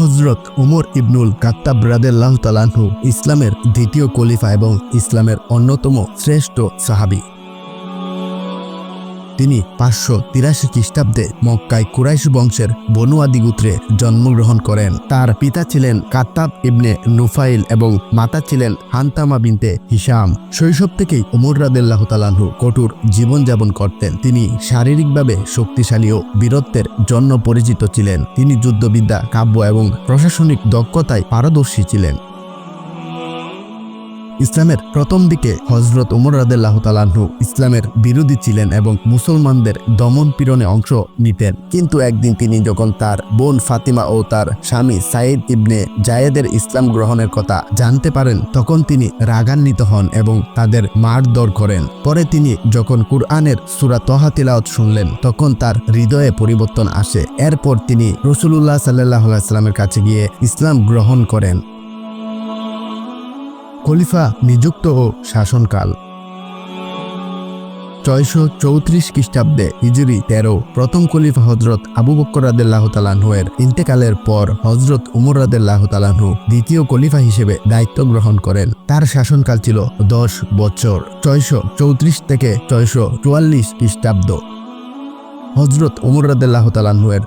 হজরত উমর ইবনুল কাত্তাব রাদেল্লাহ তালাহু ইসলামের দ্বিতীয় কলিফা এবং ইসলামের অন্যতম শ্রেষ্ঠ সাহাবি। তিনি পাঁচশো তিরাশি খ্রিস্টাব্দে মক্কায় কুরাইশ বংশের বনুয়াদি গোত্রে জন্মগ্রহণ করেন। তার পিতা ছিলেন কাত্তাব ইবনে নুফাইল এবং মাতা ছিলেন হান্তামা বিনতে হিসাম শৈশব থেকেই উমর রাদেল্লাহ তালাহু কঠোর জীবনযাপন করতেন। তিনি শারীরিকভাবে শক্তিশালী ও বীরত্বের জন্য পরিচিত ছিলেন। তিনি যুদ্ধবিদ্যা, কাব্য এবং প্রশাসনিক দক্ষতায় পারদর্শী ছিলেন। ইসলামের প্রথম দিকে হজরত উমর রাদেল্লাহ তালাহু ইসলামের বিরোধী ছিলেন এবং মুসলমানদের দমন পীড়নে অংশ নিতেন। কিন্তু একদিন তিনি যখন তার বোন ফাতিমা ও তার স্বামী সাইদ ইবনে জায়েদের ইসলাম গ্রহণের কথা জানতে পারেন, তখন তিনি রাগান্বিত হন এবং তাদের মারধর করেন। পরে তিনি যখন কুরআনের সুরা তহা তিলাওয়াত শুনলেন, তখন তার হৃদয়ে পরিবর্তন আসে। এরপর তিনি রসুলুল্লাহ সাল্লাহ সাল্লামের কাছে গিয়ে ইসলাম গ্রহণ করেন। খলিফা নিযুক্ত ও শাসনকাল। ছয়শো চৌত্রিশ খ্রিস্টাব্দে হিজুরি তেরো, প্রথম খলিফা হজরত আবু বক্কর রাদেল্লাহ ইন্তেকালের পর হজরত উমর রাদেল্লাহ দ্বিতীয় খলিফা হিসেবে দায়িত্ব গ্রহণ করেন। তার শাসনকাল ছিল দশ বছর, ছয়শো চৌত্রিশ থেকে ছয়শো চুয়াল্লিশ খ্রিস্টাব্দ। হজরত উমর রাদেল্লাহ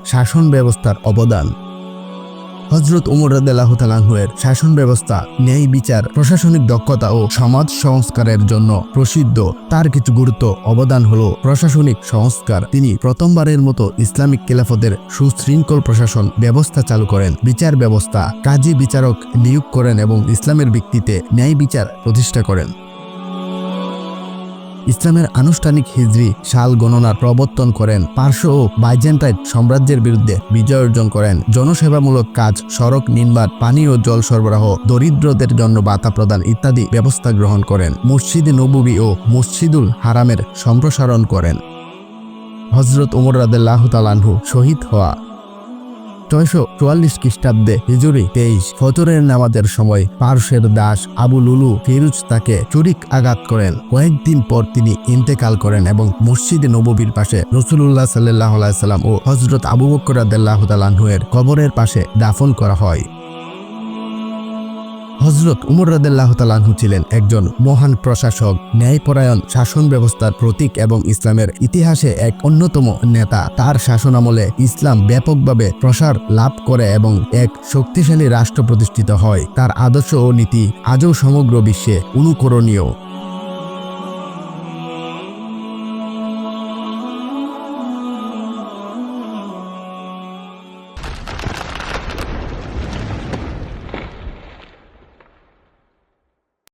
শাসন ব্যবস্থার অবদান। হজরত উমর রাদেলাহ তালাহুয়ের শাসন ব্যবস্থা, ন্যায় বিচার, প্রশাসনিক দক্ষতা ও সমাজ সংস্কারের জন্য প্রসিদ্ধ। তার কিছু গুরুত্ব অবদান হল প্রশাসনিক সংস্কার। তিনি প্রথমবারের মতো ইসলামিক খেলাফতের সুশৃঙ্খল প্রশাসন ব্যবস্থা চালু করেন। বিচার ব্যবস্থা, কাজী বিচারক নিয়োগ করেন এবং ইসলামের ভিত্তিতে ন্যায় বিচার প্রতিষ্ঠা করেন। ইসলামের আনুষ্ঠানিক হিজরি সাল গণনার প্রবর্তন করেন। পার্শ্ব ও বাইজেন্টাইট সাম্রাজ্যের বিরুদ্ধে বিজয় অর্জন করেন। জনসেবামূলক কাজ, সড়ক নির্মাণ, পানি ও জল সরবরাহ, দরিদ্রদের জন্য বাতা প্রদান ইত্যাদি ব্যবস্থা গ্রহণ করেন। মসজিদে নবুবী ও মসজিদুল হারামের সম্প্রসারণ করেন। হজরত উমর রাদেল্লাহ শহীদ হওয়া ছয়শো চুয়াল্লিশ খ্রিস্টাব্দে হিজুরি তেইশ ফজরের নামাজের সময় পারসের দাস আবু লুলু ফিরুজ তাকে চুরিক আঘাত করেন। কয়েকদিন পর তিনি ইন্তেকাল করেন এবং মসজিদে নববীর পাশে রসুল্লাহ সাল্লাহ সাল্লাম ও হজরত আবু বকর আদাল্লাহ তালাহুয়ের কবরের পাশে দাফন করা হয়। হজরত উমর রাদেল্লাহ তালাহু ছিলেন একজন মহান প্রশাসক, ন্যায়পরায়ণ শাসন ব্যবস্থার প্রতীক এবং ইসলামের ইতিহাসে এক অন্যতম নেতা। তার শাসন আমলে ইসলাম ব্যাপকভাবে প্রসার লাভ করে এবং এক শক্তিশালী রাষ্ট্র প্রতিষ্ঠিত হয়। তার আদর্শ ও নীতি আজও সমগ্র বিশ্বে অনুকরণীয়।